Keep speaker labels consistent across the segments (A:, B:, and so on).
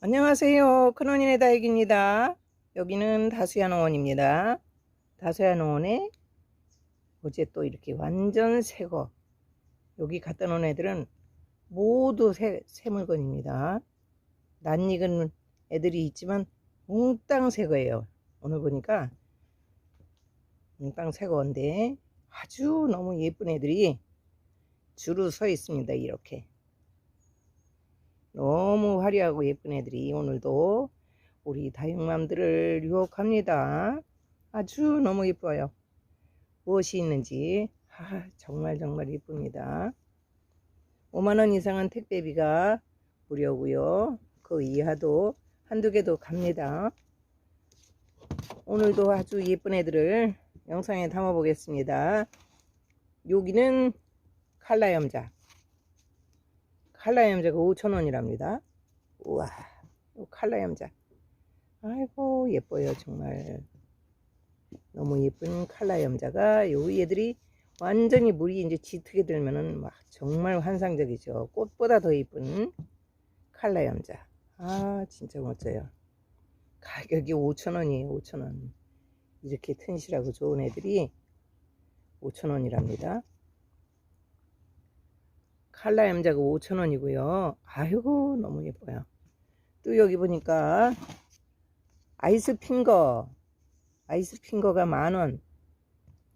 A: 안녕하세요. 큰원인의 다육입니다. 여기는 다수야 농원입니다. 다수야 농원에 어제 또 이렇게 완전 새거 여기 갖다 놓은 애들은 모두 새, 새 물건입니다. 낯익은 애들이 있지만 몽땅 새 거예요. 오늘 보니까 몽땅 새 거인데 아주 너무 예쁜 애들이 줄을 서 있습니다. 이렇게. 너무 화려하고 예쁜 애들이 오늘도 우리 다육맘들을 유혹합니다. 아주 너무 예뻐요. 무엇이 있는지 아, 정말 정말 예쁩니다. 5만원 이상은 택배비가 무료고요. 그 이하도 한두 개도 갑니다. 오늘도 아주 예쁜 애들을 영상에 담아 보겠습니다. 여기는 칼라 염자 칼라 염자가 5,000원이랍니다. 우와, 칼라 염자. 아이고, 예뻐요, 정말. 너무 예쁜 칼라 염자가, 요 얘들이 완전히 물이 이제 짙게 들면은 막 정말 환상적이죠. 꽃보다 더 예쁜 칼라 염자. 아, 진짜 멋져요. 가격이 5,000원이에요, 5,000원. 이렇게 튼실하고 좋은 애들이 5,000원이랍니다. 칼라 염자가 5,000원이고요. 아이고 너무 예뻐요. 또 여기 보니까 아이스 핑거 아이스 핑거가 만원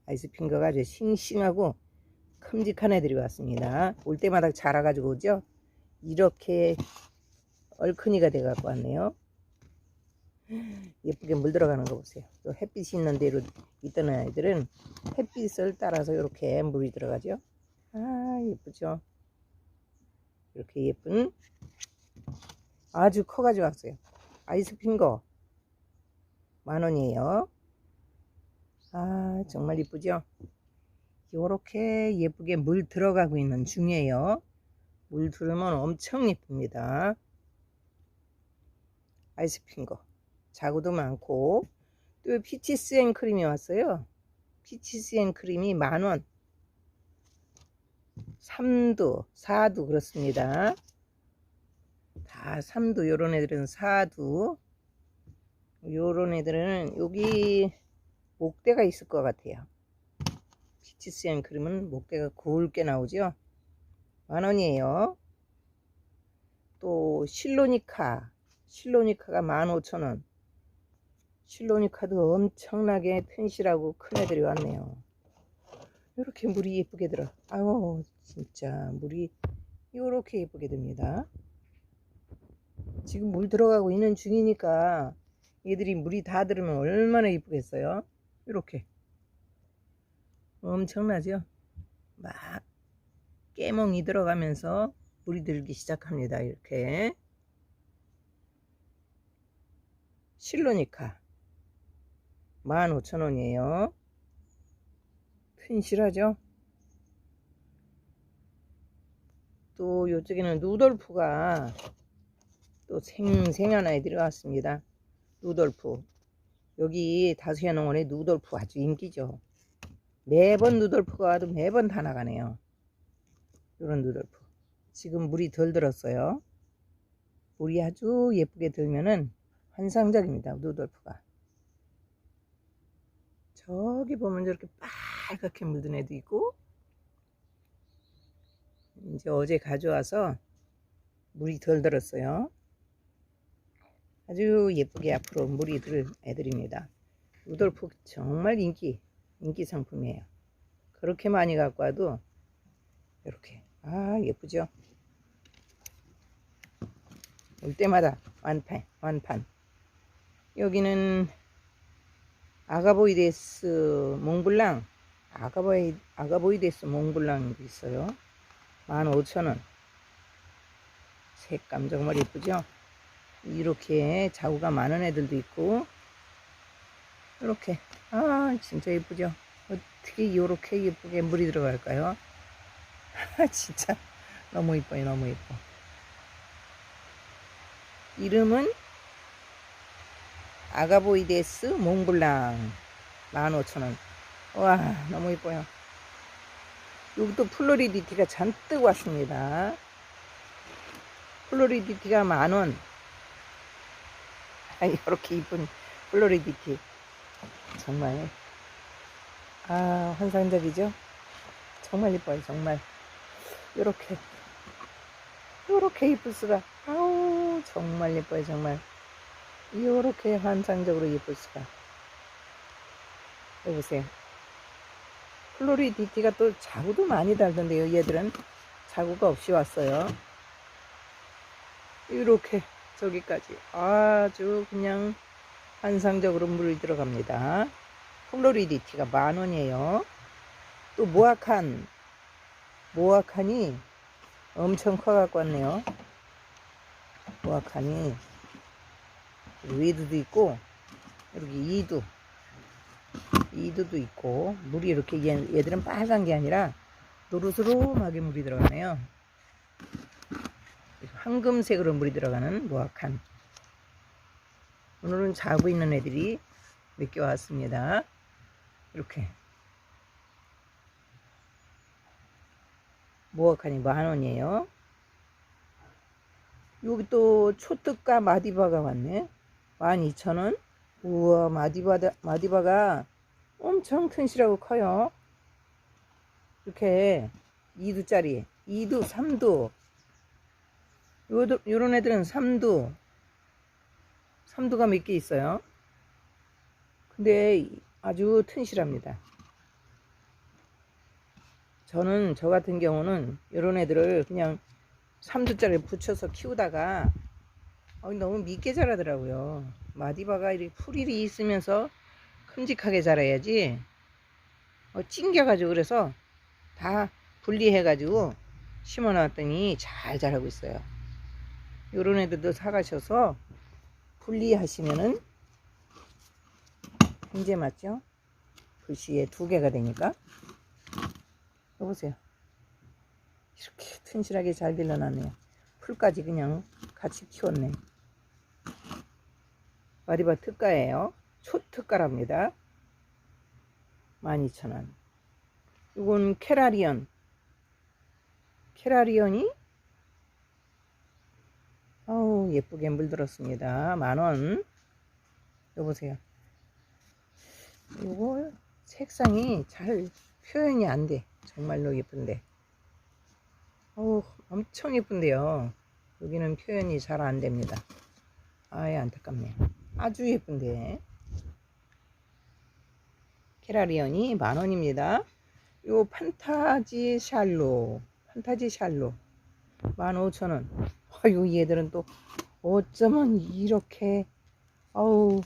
A: 아이스 핑거가 아주 싱싱하고 큼직한 애들이 왔습니다. 올 때마다 자라가지고 오죠. 이렇게 얼큰이가 돼 갖고 왔네요. 예쁘게 물 들어가는 거 보세요. 또 햇빛이 있는 데로 있던 아이들은 햇빛을 따라서 이렇게 물이 들어가죠. 아 예쁘죠. 이렇게 예쁜 아주 커가지고 왔어요. 아이스 핑거 만원이에요. 아 정말 이쁘죠? 이렇게 예쁘게 물 들어가고 있는 중이에요. 물 들으면 엄청 예쁩니다. 아이스 핑거 자구도 많고 또 피치스 앤 크림이 왔어요. 피치스 앤 크림이 만원 3두, 4두 그렇습니다. 다 3두 요런 애들은 4두 요런 애들은 여기 목대가 있을 것 같아요. 피치스앤 크림은 목대가 굵게 나오죠. 만원이에요. 또 실로니카 실로니카가 15,000원 실로니카도 엄청나게 튼실하고 큰 애들이 왔네요. 이렇게 물이 예쁘게 들어. 아유, 진짜 물이 이렇게 예쁘게 됩니다. 지금 물 들어가고 있는 중이니까 얘들이 물이 다 들으면 얼마나 예쁘겠어요. 이렇게 엄청나죠? 막 깨멍이 들어가면서 물이 들기 시작합니다. 이렇게 실로니카 15,000원이에요. 튼실하죠? 또 이쪽에는 누돌프가 또 생생한 아이들이 왔습니다. 누돌프. 여기 다수야 농원에 누돌프 아주 인기죠. 매번 누돌프가 와도 매번 다 나가네요. 이런 누돌프. 지금 물이 덜 들었어요. 물이 아주 예쁘게 들면은 환상적입니다. 누돌프가. 저기 보면 저렇게 빨갛게 물든 애도 있고 이제 어제 가져와서 물이 덜 들었어요. 아주 예쁘게 앞으로 물이 들 애들입니다. 루돌프 정말 인기 인기 상품이에요. 그렇게 많이 갖고 와도 이렇게 아 예쁘죠? 올 때마다 완판 완판 여기는 아가보이데스 몽블랑 아가보이, 아가보이데스 몽블랑도 있어요 15,000원. 색감 정말 예쁘죠? 이렇게 자구가 많은 애들도 있고 이렇게. 아 진짜 예쁘죠? 어떻게 이렇게 예쁘게 물이 들어갈까요? 진짜 너무 예뻐요 너무 예뻐. 이름은 아가보이데스 몽블랑. 15,000원. 와 너무 이뻐요 여기도 플로리디티가 잔뜩 왔습니다. 플로리디티가 만원. 이렇게 이쁜 플로리디티. 정말. 아 환상적이죠? 정말 이뻐요 정말. 요렇게. 요렇게 이쁠 수가. 아우 정말 예뻐요 정말. 요렇게 환상적으로 예쁠 수가. 여기 보세요 플로리디티가 또 자구도 많이 달던데요. 얘들은 자구가 없이 왔어요. 이렇게 저기까지 아주 그냥 환상적으로 물이 들어갑니다. 플로리디티가 만원이에요. 또 모아칸. 모아칸이 엄청 커갖고 왔네요. 모아칸이 위드도 있고 여기 이두 이두도 있고 물이 이렇게 얘, 얘들은 빨간 게 아니라 노릇노릇하게 물이 들어가네요. 황금색으로 물이 들어가는 모아칸 오늘은 자고 있는 애들이 몇 개 왔습니다. 이렇게. 모아칸이 만원이에요. 여기 또 초특가 마디바가 왔네. 12,000원? 우와 마디바다, 마디바가 엄청 튼실하고 커요. 이렇게 2두짜리 2두 3두. 요, 요런 애들은 3두. 3두가 몇 개 있어요. 근데 아주 튼실합니다. 저는 저 같은 경우는 요런 애들을 그냥 3두짜리 붙여서 키우다가 어, 너무 밉게 자라더라고요. 마디바가 이렇게 풀이 있으면서 큼직하게 자라야지. 어, 찡겨가지고 그래서 다 분리해가지고 심어놨더니 잘 자라고 있어요. 요런 애들도 사가셔서 분리하시면은 이제 맞죠? 글씨에 두 개가 되니까. 여보세요. 이렇게 튼실하게 잘 길러놨네요. 풀까지 그냥 같이 키웠네. 마리바 특가예요 초특가랍니다. 12,000원. 이건 캐라리언. 캐라리언이 어우 예쁘게 물들었습니다. 만원. 여보세요. 이거 색상이 잘 표현이 안 돼. 정말로 예쁜데. 어우 엄청 예쁜데요. 여기는 표현이 잘 안 됩니다. 아예 안타깝네요. 아주 예쁜데 캐라리언이 만원입니다. 요 판타지 샬로 판타지 샬로. 15,000원. 아유 얘들은 또 어쩌면 이렇게 아우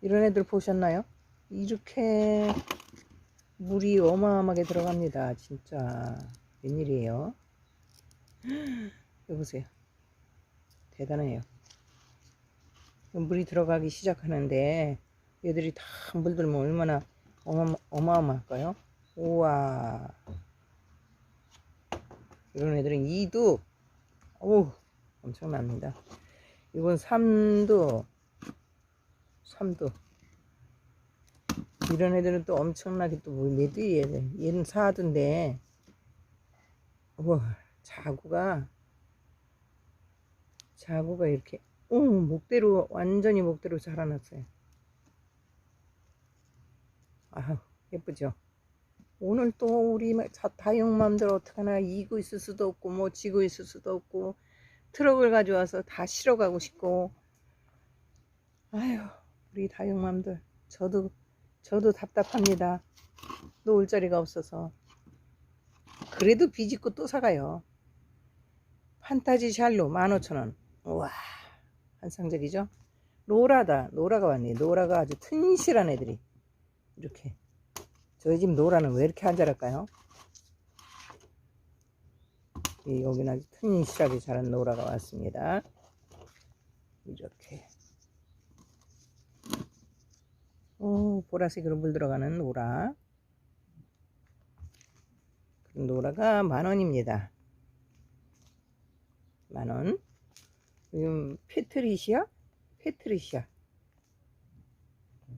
A: 이런 애들 보셨나요? 이렇게 물이 어마어마하게 들어갑니다 진짜. 웬일이에요? 여보세요. 대단해요. 물이 들어가기 시작하는데 얘들이 다 물들면 얼마나 어마, 어마어마할까요? 우와. 이런 애들은 2두. 오 엄청납니다. 이건 3두. 3두. 이런 애들은 또 엄청나게 또몇 두이 얘는 얘는 4두인데. 우와 자구가. 자구가 이렇게 오 목대로 완전히 목대로 자라났어요 아유 예쁘죠? 오늘 또 우리 다육맘들 어떡하나? 이고 있을 수도 없고 뭐 지고 있을 수도 없고 트럭을 가져와서 다 실어가고 싶고. 아유 우리 다육맘들 저도 저도 답답합니다. 놓을 자리가 없어서. 그래도 비집고 또 사가요. 판타지 샬로 15,000원. 우와 환상적이죠? 노라다 노라가 왔네. 노라가 아주 튼실한 애들이 이렇게 저희 집 노라는 왜 이렇게 안 자랄까요? 예, 여기는 아주 튼실하게 자란 노라가 왔습니다. 이렇게. 오, 보라색으로 물들어가는 노라. 노라가 만원입니다. 만원. 지금 페트리시아? 페트리시아.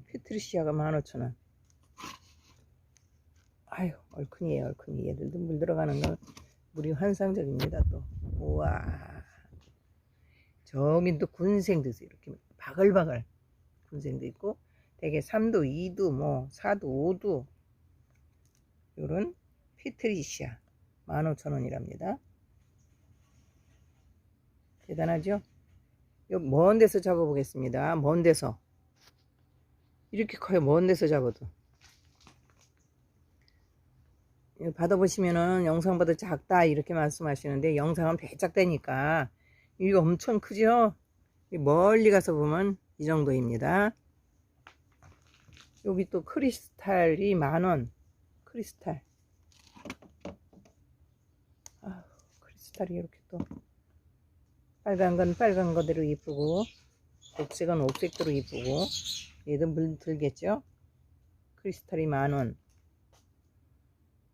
A: 페트리시아가 만오천원. 아유 얼큰이에요 얼큰이 얘들도 물 들어가는 건 물이 환상적입니다 또 우와 또 군생도 이렇게 바글바글 군생도 있고 대개 3도, 2도, 뭐 4도, 5도 요런 피트리시아 15,000원이랍니다. 대단하죠? 요 먼 데서 잡아보겠습니다. 먼 데서 이렇게 커요. 먼 데서 잡아도 이거 받아보시면은 영상 봐도 작다 이렇게 말씀하시는데 영상은 배작되니까 이거 엄청 크죠? 이 멀리 가서 보면 이 정도입니다. 여기 또 크리스탈이 만원 크리스탈 아, 크리스탈이 이렇게 또 빨간 건 빨간 거대로 이쁘고 녹색은 옥색대로 이쁘고 얘도 물 들겠죠? 크리스탈이 만원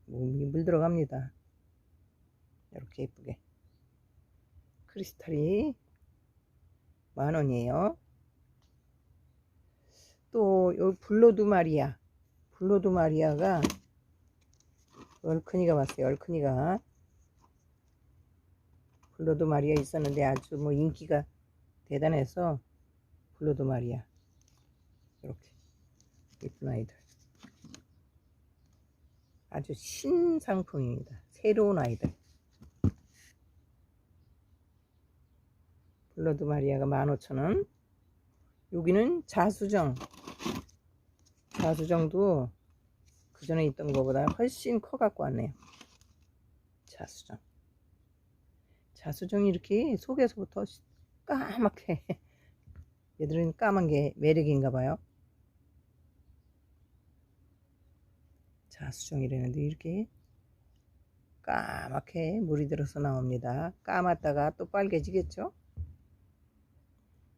A: 몸이 물 들어갑니다. 이렇게 예쁘게 크리스탈이 만원이에요. 또 여기 블로드 마리아 블로드 마리아가 얼큰이가 왔어요. 얼큰이가 블로드 마리아 있었는데 아주 뭐 인기가 대단해서 블로드 마리아 이렇게 예쁜 아이들 아주 신상품입니다. 새로운 아이들. 블러드 마리아가 15,000원. 여기는 자수정. 자수정도 그 전에 있던 것보다 훨씬 커 갖고 왔네요. 자수정. 자수정이 이렇게 속에서부터 까맣게. 얘들은 까만 게 매력인가 봐요 자수정이라는데 이렇게 까맣게 물이 들어서 나옵니다. 까맣다가 또 빨개지겠죠?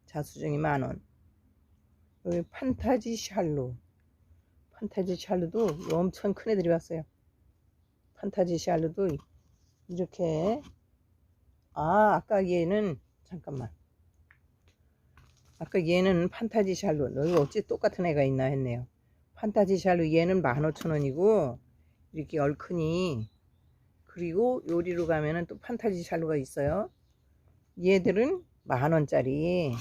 A: 자수정이 만원. 여기 판타지 샬로. 판타지 샬로도 엄청 큰 애들이 왔어요. 판타지 샬로도 이렇게. 아 아까 얘는 잠깐만. 아까 얘는 판타지 샬로. 여기 어찌 똑같은 애가 있나 했네요 판타지 샬로 얘는 15,000원이고 이렇게 얼큰이 그리고 요리로 가면은 또 판타지 샬로가 있어요 얘들은 만원짜리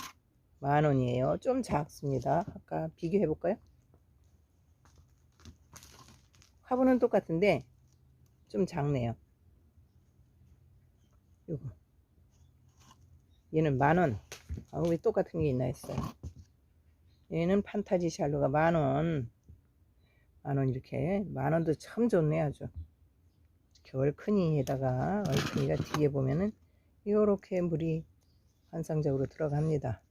A: 만원이에요. 좀 작습니다. 아까 비교해 볼까요? 화분은 똑같은데 좀 작네요. 요거 얘는 만원 아, 왜 똑같은 게 있나 했어요. 얘는 판타지 샬로가 만원 만원 이렇게 만원도 참 좋네 아주. 얼큰이에다가 얼큰이가 뒤에 보면은 이렇게 물이 환상적으로 들어갑니다.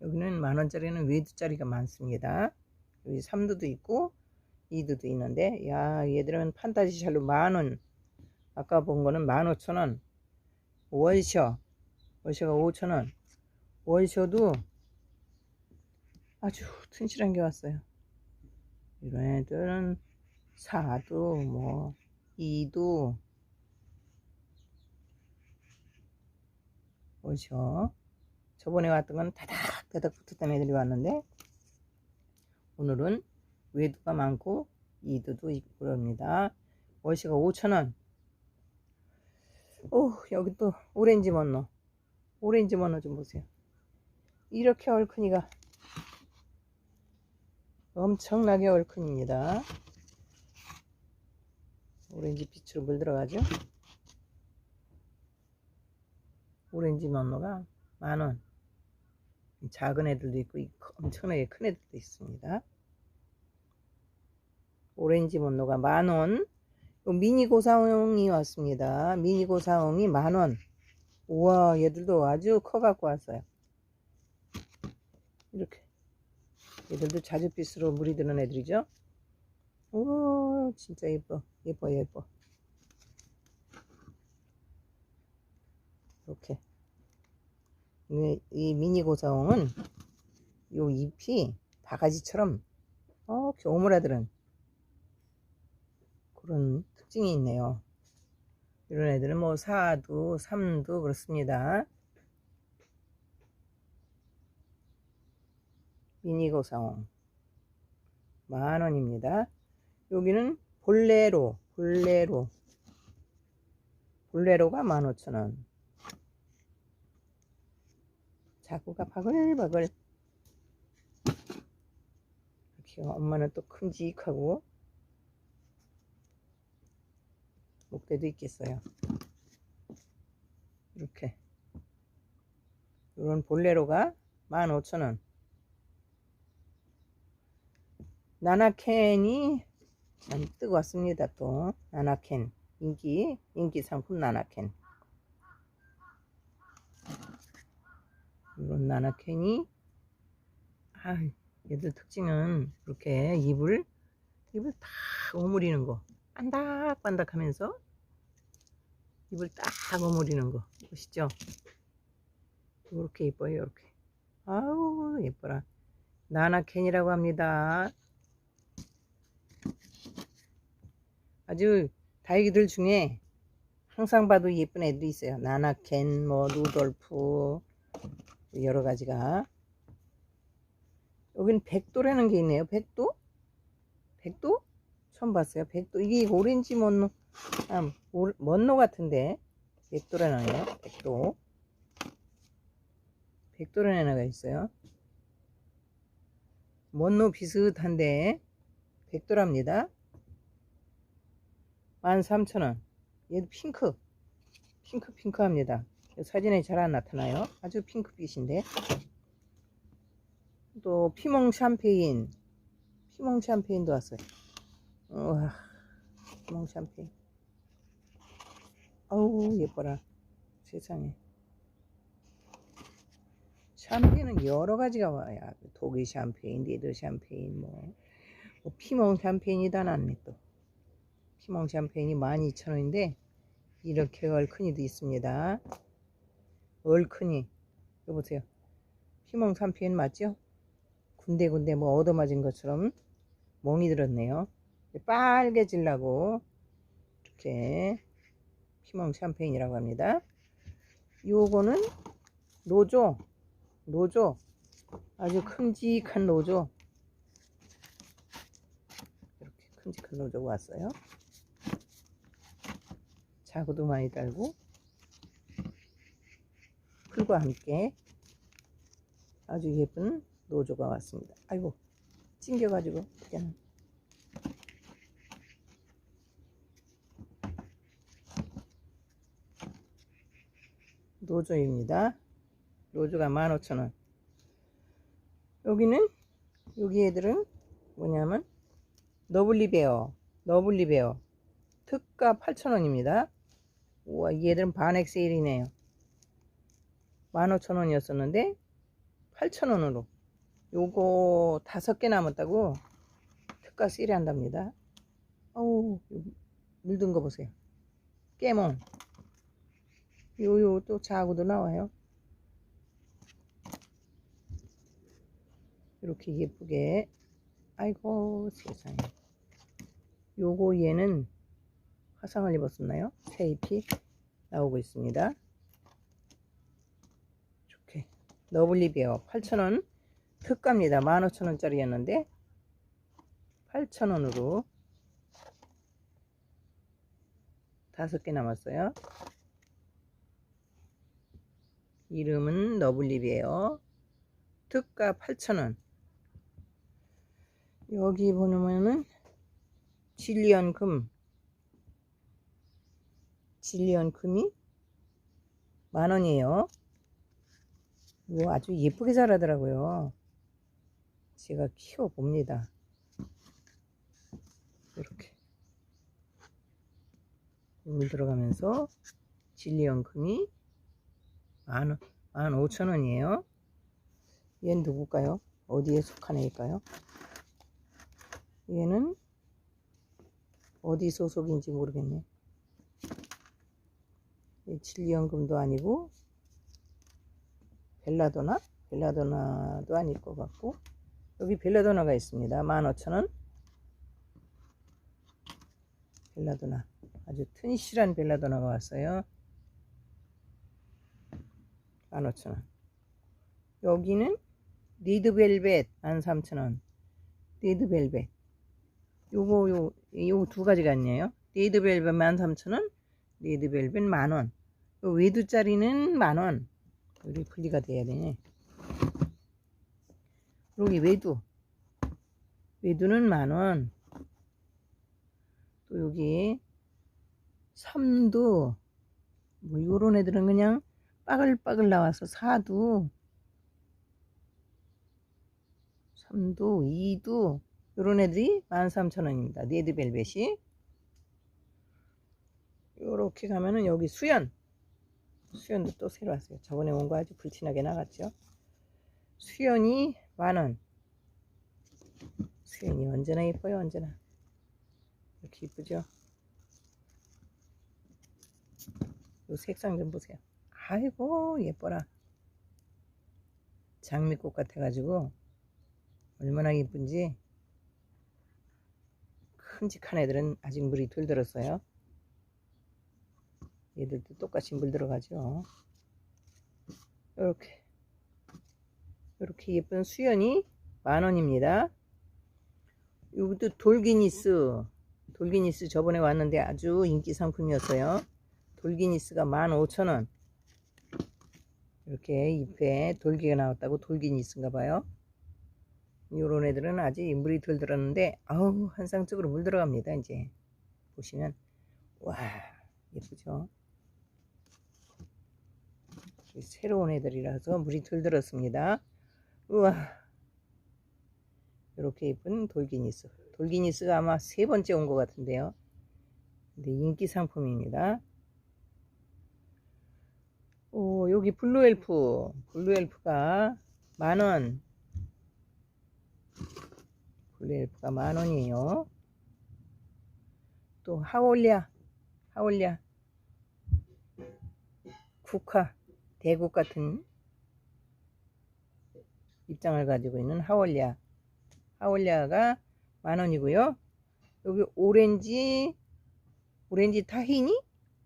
A: 여기는 만원짜리는 외두짜리가 많습니다. 여기 3두도 있고 2두도 있는데 야 얘들은 판타지 샬로 만원. 아까 본 거는 15,000원. 월셔. 월셔가 5,000원. 월셔도 아주 튼실한 게 왔어요. 이런 애들은 4두 뭐 2두 월셔 저번에 왔던 건 다닥다닥 붙었던 애들이 왔는데 오늘은 외두가 많고 이두도 있고 그럽니다. 월시가 5천원 오 여기 또 오렌지 먼노 오렌지 먼노 좀 보세요. 이렇게 얼큰이가 엄청나게 얼큰입니다. 오렌지 빛으로 물 들어가죠. 오렌지 먼노가 만원 작은 애들도 있고 엄청나게 큰 애들도 있습니다. 오렌지 mon노가 만원 미니 고사홍이 왔습니다. 미니 고사홍이 만원 우와 얘들도 아주 커 갖고 왔어요. 이렇게 얘들도 자주빛으로 물이 드는 애들이죠. 오 진짜 예뻐 예뻐 예뻐 이렇게 이 미니 고사홍은 요 잎이 바가지처럼 어 오므라들은 그런 특징이 있네요. 이런 애들은 뭐 4두, 3두 그렇습니다. 미니 고사홍 만원입니다. 여기는 볼레로, 볼레로. 볼레로가 15,000원. 자구가 바글바글. 이렇게 엄마는 또 큼직하고 목대도 있겠어요. 이렇게. 이런 볼레로가 15,000원 나나캔이 잔뜩 왔습니다 또. 나나캔 인기 인기 상품 나나캔. 이런 나나캔이 아 얘들 특징은 이렇게 입을 입을 딱 오므리는 거. 반닥반닥 하면서 입을 딱 오므리는 거. 보시죠? 이렇게 예뻐요 이렇게. 아우 예뻐라. 나나캔이라고 합니다 아주 다육이들 중에 항상 봐도 예쁜 애들이 있어요. 나나캔 뭐 루돌프 여러 가지가. 여기는 백도라는 게 있네요. 백도? 백도? 처음 봤어요. 백도. 이게 오렌지 먼노 아, 오- 먼노 같은데. 백도라는 애요. 백도. 백도라는 애가 있어요. 먼노 비슷한데 백도랍니다. 13,000원. 얘도 핑크. 핑크 핑크합니다. 사진에 잘 안 나타나요. 아주 핑크빛인데. 또 피몽 샴페인. 피몽 샴페인도 왔어요. 우와 피몽 샴페인. 아우 예뻐라. 세상에. 샴페인은 여러 가지가 와요. 독일 샴페인 리드 샴페인 뭐, 뭐 피몽 샴페인이다 놨네 또. 피몽 샴페인이 12,000원인데 이렇게 얼큰이도 있습니다. 얼큰이. 여보세요. 피몽 샴페인 맞죠? 군데군데 뭐 얻어맞은 것처럼 멍이 들었네요. 빨개지려고 이렇게 피몽 샴페인이라고 합니다. 요거는 노조 노조. 아주 큼직한 노조 이렇게 큼직한 노조가 왔어요. 자구도 많이 달고 풀과 함께 아주 예쁜 노조가 왔습니다. 아이고 찡겨가지고 그냥. 노조입니다. 노조가 15,000원. 여기는 여기 애들은 뭐냐면 너블리베어 너블리베어. 특가 8,000원입니다. 우와 이 애들은 반액 세일이네요. 15,000원이었었는데 8,000원으로. 요거 다섯 개 남았다고 특가 세일 한답니다. 어우 물든 거 보세요. 깨몽. 요요 또 자구도 나와요. 이렇게 예쁘게. 아이고 세상에 요거 얘는 화상을 입었었나요? 새 잎이 나오고 있습니다. 좋게. 너블리베어 8,000원. 특가입니다. 15,000원짜리였는데 8,000원으로 다섯 개 남았어요. 이름은 너블리베어 특가 8,000원. 여기 보면은 질리언 금 질리언 금이 만원이에요. 이거 아주 예쁘게 자라더라고요. 제가 키워 봅니다. 이렇게. 물 들어가면서 질리언 금이 만, 만 오천 원이에요. 얘는 누굴까요? 어디에 속한 애일까요? 얘는 어디 소속인지 모르겠네. 진리연금도 아니고 벨라도나? 벨라도나도 아닐 것 같고 여기 벨라도나가 있습니다. 15,000원 벨라도나 아주 튼실한 벨라도나가 왔어요. 15,000원 여기는 리드벨벳 13,000원 리드벨벳 요거 요 요거 두 가지가 아니에요 리드벨벳 13,000원 리드벨벳 만원 요 외두짜리는 만원 우리 분리가 돼야 되네 여기 외두. 외두는 만원. 또 여기 삼두. 뭐 요런 애들은 그냥 빠글빠글 나와서 사두. 삼두, 이두. 요런 애들이 13,000원입니다. 네드 벨벳이. 요렇게 가면은 여기 수연. 수연도 또 새로 왔어요. 저번에 온 거 아주 불티나게 나갔죠. 수연이 만원. 수연이 언제나 예뻐요, 언제나. 이렇게 이쁘죠? 요 색상 좀 보세요. 아이고, 예뻐라. 장미꽃 같아가지고, 얼마나 예쁜지. 큼직한 애들은 아직 물이 덜 들었어요. 얘들도 똑같이 물 들어가죠. 이렇게 이렇게 예쁜 수연이 만원입니다. 여기도 돌기니스 돌기니스 저번에 왔는데 아주 인기 상품이었어요. 돌기니스가 15,000원 이렇게 잎에 돌기가 나왔다고 돌기니스인가 봐요. 요런 애들은 아직 물이 덜 들었는데 아우 한상적으로 물 들어갑니다. 이제 보시면 와 예쁘죠. 새로운 애들이라서 물이 덜 들었습니다. 우와 이렇게 예쁜 돌기니스 돌기니스가 아마 세 번째 온 것 같은데요. 근데 인기 상품입니다. 오 여기 블루엘프 블루엘프가 만원 블루엘프가 만원이에요. 또 하올리아 하올리아. 국화 대국 같은 입장을 가지고 있는 하올리아. 하올리아가 만원이고요. 여기 오렌지 오렌지 타히니?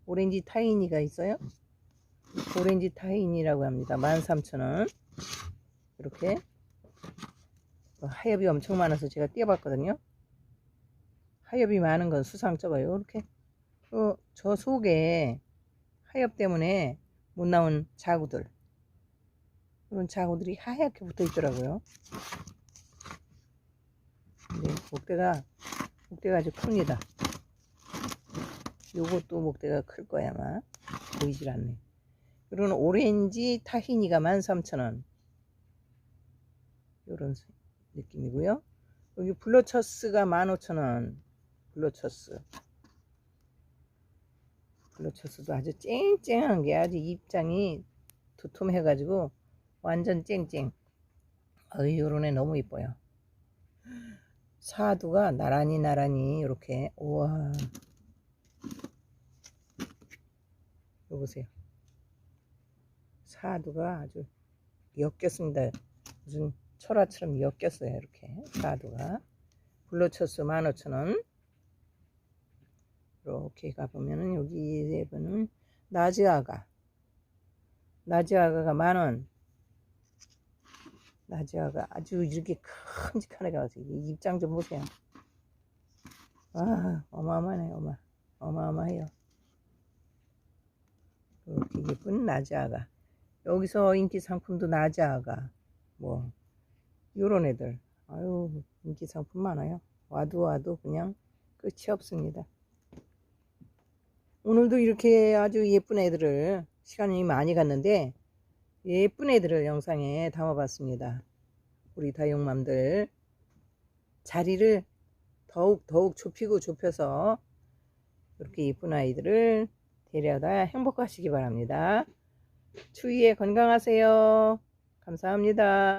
A: 오렌지 타히니가 있어요? 오렌지 타히니라고 합니다. 13,000원. 이렇게 하엽이 엄청 많아서 제가 띄어봤거든요. 하엽이 많은 건 수상쩍어요. 이렇게. 어, 저 속에 하엽 때문에 못 나온 자구들. 이런 자구들이 하얗게 붙어 있더라고요. 근데 목대가 목대가 아주 큽니다. 요것도 목대가 클 거야 아마. 보이질 않네. 이런 오렌지 타히니가 13,000원. 요런 느낌이고요. 여기 블러처스가 15,000원. 블러처스. 블러처스도 아주 쨍쨍한 게 아주 입장이 두툼해 가지고 완전 쨍쨍. 어이 요런 애 너무 이뻐요. 사두가 나란히 나란히 이렇게. 우와. 요 보세요. 사두가 아주 엮였습니다. 무슨 철화처럼 엮였어요 이렇게. 사두가. 블러처스 15,000원. 이렇게 가보면은 여기 네 번은 나지아가. 나지아가가 만원. 나지아가 아주 이렇게 큼직하게 가서 입장 좀 보세요. 와 어마어마하네 어마. 어마어마해요. 이렇게 예쁜 나지아가. 여기서 인기 상품도 나지아가. 뭐 요런 애들 아유 인기 상품 많아요 와도 와도 그냥 끝이 없습니다 오늘도 이렇게 아주 예쁜 애들을 시간이 많이 갔는데 예쁜 애들을 영상에 담아봤습니다. 우리 다육맘들 자리를 더욱 더욱 좁히고 좁혀서 이렇게 예쁜 아이들을 데려다 행복하시기 바랍니다. 추위에 건강하세요. 감사합니다.